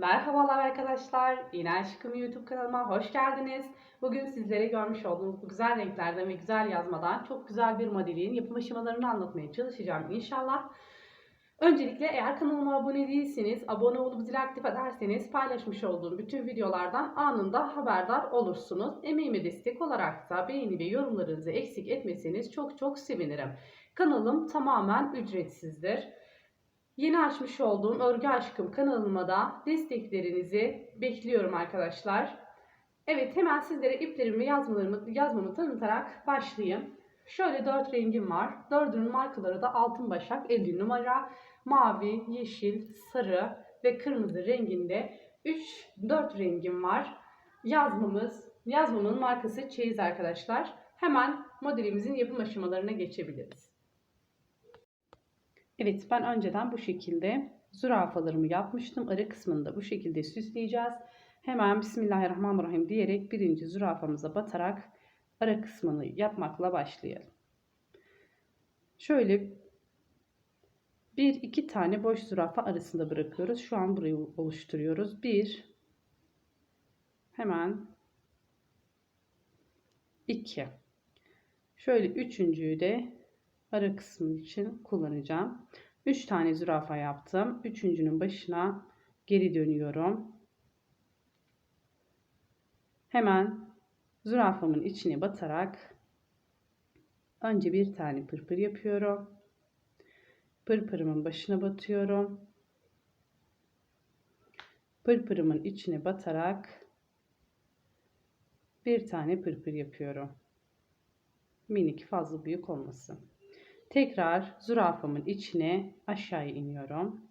Merhabalar arkadaşlar. Yine Aşkım YouTube kanalıma hoş geldiniz. Bugün sizlere görmüş olduğunuz bu güzel renklerden ve güzel yazmadan çok güzel bir modelin yapım aşamalarını anlatmaya çalışacağım inşallah. Öncelikle eğer kanalıma abone değilseniz, abone olup zil aktif ederseniz paylaşmış olduğum bütün videolardan anında haberdar olursunuz. Emeğime destek olarak da beğeni ve yorumlarınızı eksik etmeseniz çok çok sevinirim. Kanalım tamamen ücretsizdir. Yeni açmış olduğum Örgü Aşkım kanalıma da desteklerinizi bekliyorum arkadaşlar. Evet hemen sizlere iplerimi yazmalarımı, yazmamı tanıtarak başlayayım. Şöyle 4 rengim var. Dördünün markaları da altın başak 50 numara. Mavi, yeşil, sarı ve kırmızı renginde 3-4 rengim var. Yazmamız, yazmamın markası Çeyiz arkadaşlar. Hemen modelimizin yapım aşamalarına geçebiliriz. Evet ben önceden bu şekilde zürafalarımı yapmıştım. Arı kısmını da bu şekilde süsleyeceğiz. Hemen Bismillahirrahmanirrahim diyerek birinci zürafamıza batarak ara kısmını yapmakla başlayalım. Şöyle bir iki tane boş zürafa arasında bırakıyoruz. Şu an burayı oluşturuyoruz. Bir hemen iki şöyle üçüncüyü de ara kısmı için kullanacağım. 3 tane zürafa yaptım. Üçüncünün başına geri dönüyorum. Hemen zürafamın içine batarak önce bir tane pırpır yapıyorum. Pırpırımın başına batıyorum. Pırpırımın içine batarak bir tane pırpır yapıyorum. Minik fazla büyük olmasın. Tekrar zürafamın içine aşağı iniyorum.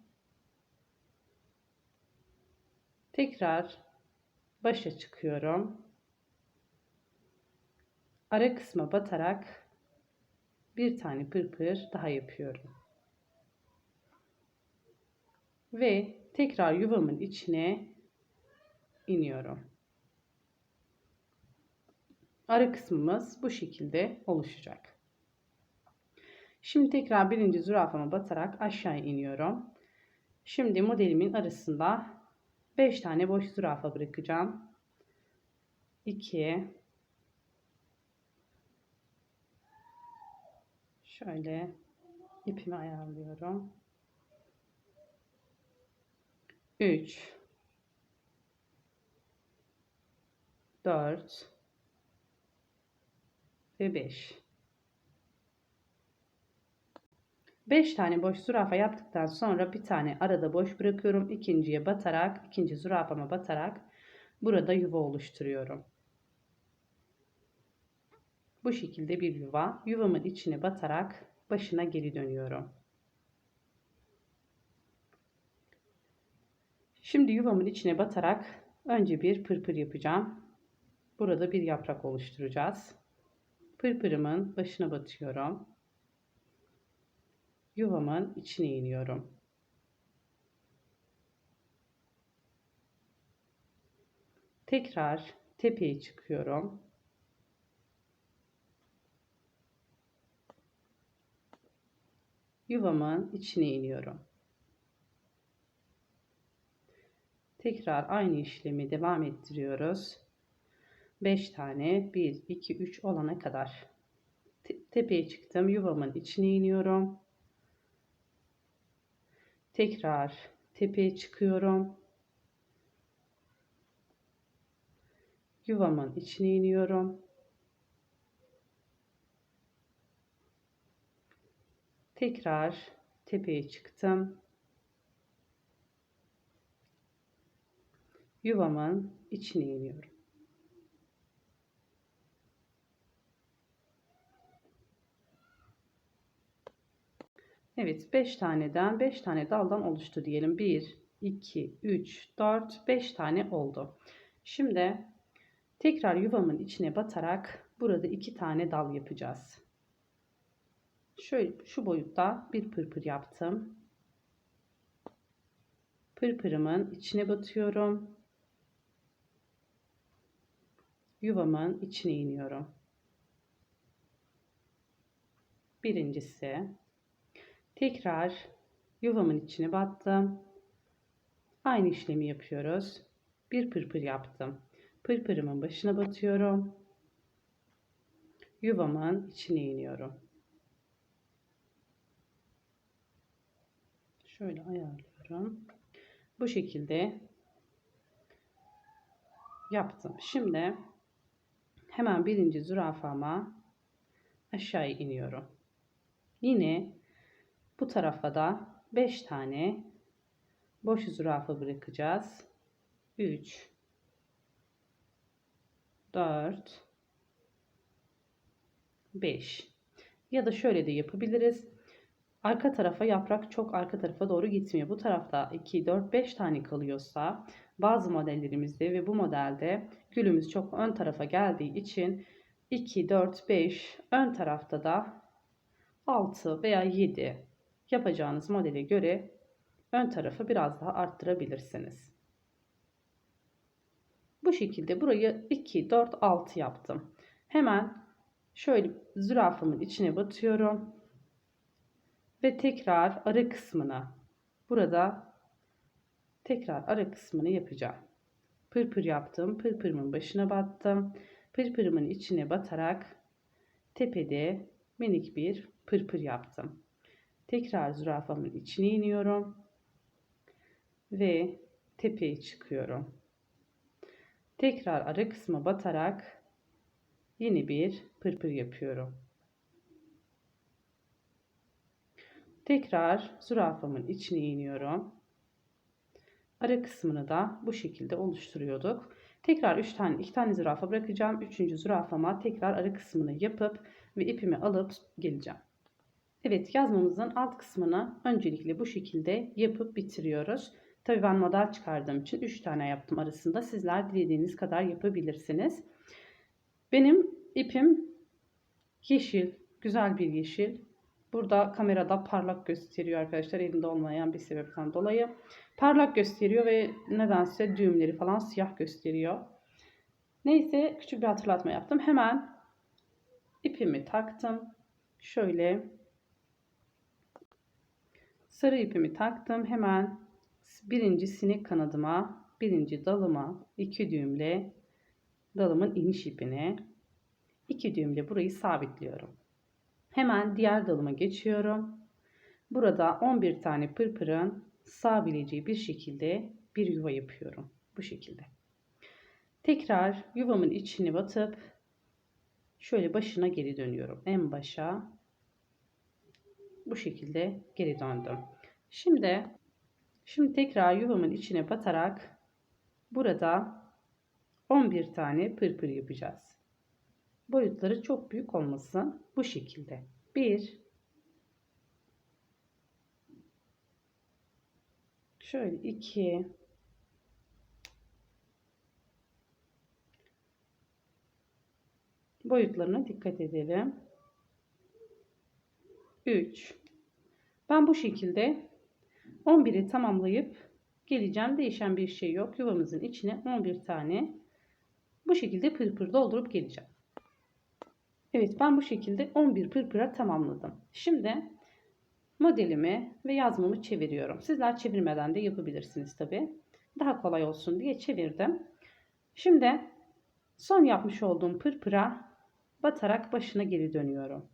Tekrar başa çıkıyorum. Ara kısma batarak bir tane pırpır daha yapıyorum. Ve tekrar yuvamın içine iniyorum. Ara kısmımız bu şekilde oluşacak. Şimdi tekrar birinci zürafama batarak aşağı iniyorum. Şimdi modelimin arasında 5 tane boş zürafa bırakacağım. 2 Şöyle ipimi ayarlıyorum. 3 4 ve 5 5 tane boş zürafa yaptıktan sonra bir tane arada boş bırakıyorum. İkinciye batarak, ikinci zürafama batarak burada yuva oluşturuyorum. Bu şekilde bir yuva. Yuvamın içine batarak başına geri dönüyorum. Şimdi yuvamın içine batarak önce bir pırpır yapacağım. Burada bir yaprak oluşturacağız. Pırpırımın başına batıyorum yuvamın içine iniyorum. Tekrar tepeye çıkıyorum. Yuvamın içine iniyorum. Tekrar aynı işlemi devam ettiriyoruz. 5 tane 1 2 3 olana kadar tepeye çıktım. Yuvamın içine iniyorum. Tekrar tepeye çıkıyorum. Yuvamın içine iniyorum. Tekrar tepeye çıktım. Yuvamın içine iniyorum. Evet 5 taneden 5 tane daldan oluştu diyelim. 1, 2, 3, 4, 5 tane oldu. Şimdi tekrar yuvamın içine batarak burada 2 tane dal yapacağız. Şöyle şu boyutta bir pırpır yaptım. Pırpırımın içine batıyorum. Yuvamın içine iniyorum. Birincisi Tekrar yuvamın içine battım. Aynı işlemi yapıyoruz. Bir pırpır yaptım. Pırpırımın başına batıyorum. Yuvamın içine iniyorum. Şöyle ayarlıyorum. Bu şekilde yaptım. Şimdi hemen birinci zürafama aşağı iniyorum. Yine bu tarafa da 5 tane boş zürafa bırakacağız. 3 4 5 ya da şöyle de yapabiliriz. Arka tarafa yaprak çok arka tarafa doğru gitmiyor. Bu tarafta 2, 4, 5 tane kalıyorsa bazı modellerimizde ve bu modelde gülümüz çok ön tarafa geldiği için 2, 4, 5 ön tarafta da 6 veya 7 yapacağınız modele göre ön tarafı biraz daha arttırabilirsiniz. Bu şekilde burayı 2, 4, 6 yaptım. Hemen şöyle zürafamın içine batıyorum. Ve tekrar ara kısmına burada tekrar ara kısmını yapacağım. Pırpır yaptım. Pırpırımın başına battım. Pırpırımın içine batarak tepede minik bir pırpır yaptım. Tekrar zürafamın içine iniyorum. Ve tepeye çıkıyorum. Tekrar ara kısma batarak yeni bir pırpır yapıyorum. Tekrar zürafamın içine iniyorum. Ara kısmını da bu şekilde oluşturuyorduk. Tekrar 3 tane 2 tane zürafa bırakacağım. 3. zürafama tekrar ara kısmını yapıp ve ipimi alıp geleceğim. Evet yazmamızın alt kısmını öncelikle bu şekilde yapıp bitiriyoruz. Tabii ben model çıkardığım için 3 tane yaptım arasında. Sizler dilediğiniz kadar yapabilirsiniz. Benim ipim yeşil, güzel bir yeşil. Burada kamerada parlak gösteriyor arkadaşlar. Elimde olmayan bir sebepten dolayı. Parlak gösteriyor ve nedense düğümleri falan siyah gösteriyor. Neyse küçük bir hatırlatma yaptım. Hemen ipimi taktım. Şöyle sarı ipimi taktım. Hemen birinci sinek kanadıma, birinci dalıma iki düğümle dalımın iniş ipine iki düğümle burayı sabitliyorum. Hemen diğer dalıma geçiyorum. Burada 11 tane pırpırın sığabileceği bir şekilde bir yuva yapıyorum. Bu şekilde. Tekrar yuvamın içine batıp şöyle başına geri dönüyorum. En başa bu şekilde geri döndüm. Şimdi şimdi tekrar yuvamın içine batarak burada 11 tane pırpır yapacağız. Boyutları çok büyük olmasın. Bu şekilde. 1 Şöyle 2 boyutlarına dikkat edelim. 3 Ben bu şekilde 11'i tamamlayıp geleceğim. Değişen bir şey yok. Yuvamızın içine 11 tane bu şekilde pırpır doldurup geleceğim. Evet ben bu şekilde 11 pırpıra tamamladım. Şimdi modelimi ve yazmamı çeviriyorum. Sizler çevirmeden de yapabilirsiniz tabi. Daha kolay olsun diye çevirdim. Şimdi son yapmış olduğum pırpıra batarak başına geri dönüyorum.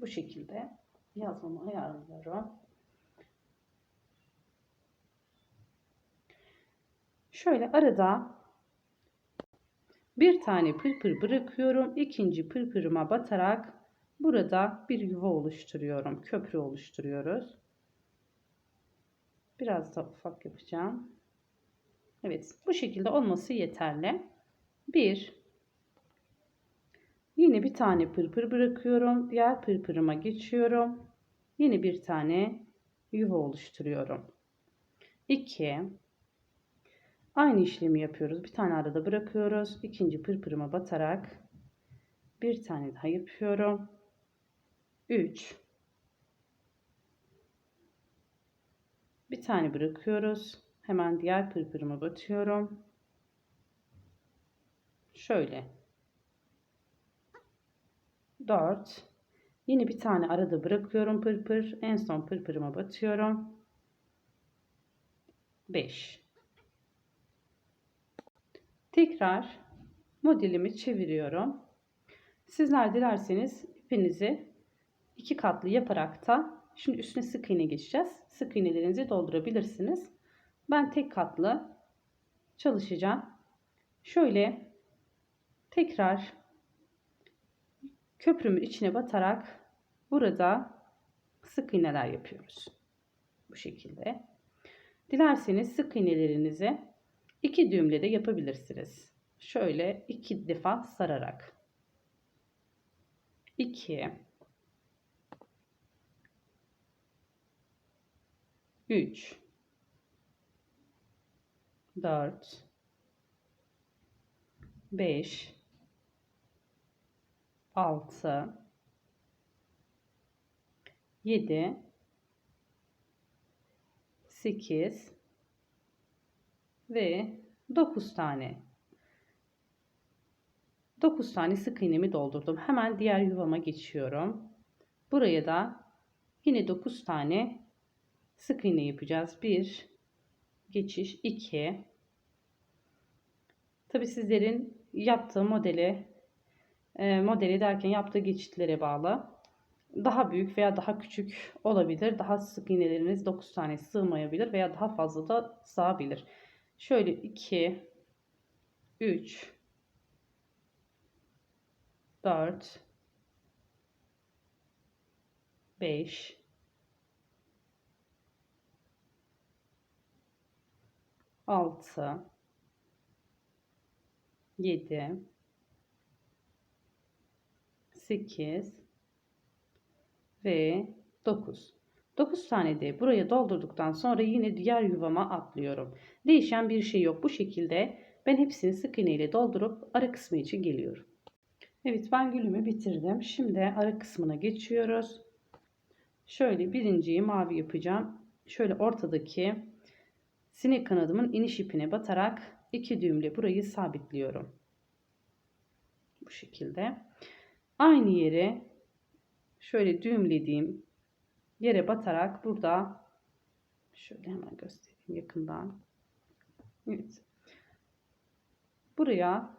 Bu şekilde yazmamı ayarlıyorum. Şöyle arada bir tane pırpır bırakıyorum. İkinci pırpırıma batarak burada bir yuva oluşturuyorum. Köprü oluşturuyoruz. Biraz da ufak yapacağım. Evet bu şekilde olması yeterli. Bir Yine bir tane pırpır bırakıyorum. Diğer pırpırıma geçiyorum. Yine bir tane yuva oluşturuyorum. 2 Aynı işlemi yapıyoruz. Bir tane arada bırakıyoruz. İkinci pırpırıma batarak bir tane daha yapıyorum. 3 Bir tane bırakıyoruz. Hemen diğer pırpırıma batıyorum. Şöyle. 4 Yine bir tane arada bırakıyorum pırpır. En son pırpırıma batıyorum. 5 Tekrar modelimi çeviriyorum. Sizler dilerseniz ipinizi iki katlı yaparak da şimdi üstüne sık iğne geçeceğiz. Sık iğnelerinizi doldurabilirsiniz. Ben tek katlı çalışacağım. Şöyle tekrar köprümün içine batarak burada sık iğneler yapıyoruz. Bu şekilde. Dilerseniz sık iğnelerinizi iki düğümle de yapabilirsiniz. Şöyle iki defa sararak. 2 3 4 5 6 7 8 ve 9 tane 9 tane sık iğnemi doldurdum. Hemen diğer yuvama geçiyorum. Buraya da yine 9 tane sık iğne yapacağız. 1 geçiş 2 Tabi sizlerin yaptığı modeli e, modeli derken yaptığı geçitlere bağlı. Daha büyük veya daha küçük olabilir. Daha sık iğneleriniz 9 tane sığmayabilir veya daha fazla da sığabilir. Şöyle 2 3 4 5 6 7 8 ve 9. 9 tane de buraya doldurduktan sonra yine diğer yuvama atlıyorum. Değişen bir şey yok. Bu şekilde ben hepsini sık iğne ile doldurup ara kısmı için geliyorum. Evet ben gülümü bitirdim. Şimdi ara kısmına geçiyoruz. Şöyle birinciyi mavi yapacağım. Şöyle ortadaki sinek kanadımın iniş ipine batarak iki düğümle burayı sabitliyorum. Bu şekilde. Aynı yere şöyle düğümlediğim yere batarak burada şöyle hemen göstereyim yakından. Evet. Buraya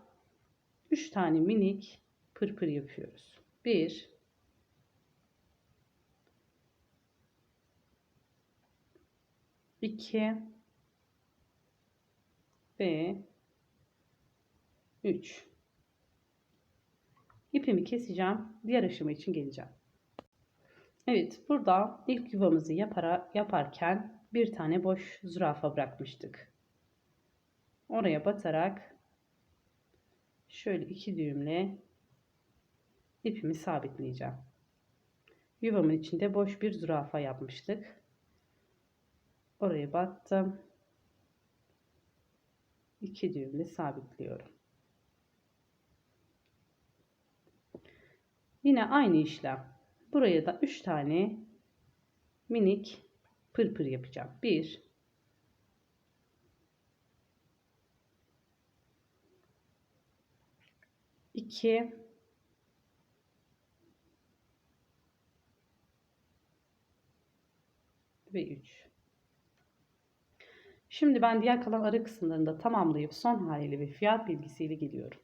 3 tane minik pırpır yapıyoruz. 1 2 ve 3 ipimi keseceğim diğer aşama için geleceğim. Evet burada ilk yuvamızı yapara, yaparken bir tane boş zürafa bırakmıştık. Oraya batarak şöyle iki düğümle ipimi sabitleyeceğim. Yuvamın içinde boş bir zürafa yapmıştık. Oraya battım. İki düğümle sabitliyorum. Yine aynı işlem. Buraya da 3 tane minik pırpır yapacağım. 1 2 ve 3 Şimdi ben diğer kalan arı kısımlarını da tamamlayıp son haliyle bir fiyat bilgisiyle geliyorum.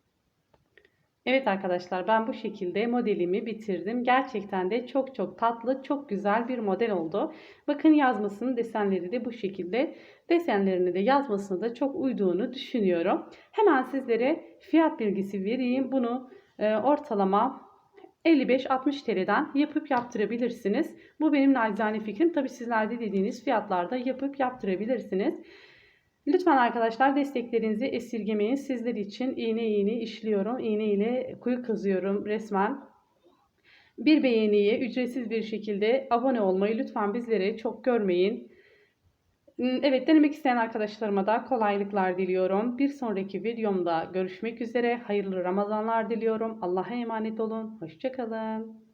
Evet arkadaşlar ben bu şekilde modelimi bitirdim. Gerçekten de çok çok tatlı, çok güzel bir model oldu. Bakın yazmasının desenleri de bu şekilde. Desenlerini de yazmasını da çok uyduğunu düşünüyorum. Hemen sizlere fiyat bilgisi vereyim. Bunu e, ortalama 55-60 TL'den yapıp yaptırabilirsiniz. Bu benim nacizane fikrim. Tabi sizler de dediğiniz fiyatlarda yapıp yaptırabilirsiniz. Lütfen arkadaşlar desteklerinizi esirgemeyin. Sizler için iğne iğne işliyorum. İğne ile kuyu kazıyorum resmen. Bir beğeniye ücretsiz bir şekilde abone olmayı lütfen bizlere çok görmeyin. Hmm, evet denemek isteyen arkadaşlarıma da kolaylıklar diliyorum. Bir sonraki videomda görüşmek üzere. Hayırlı Ramazanlar diliyorum. Allah'a emanet olun. Hoşçakalın.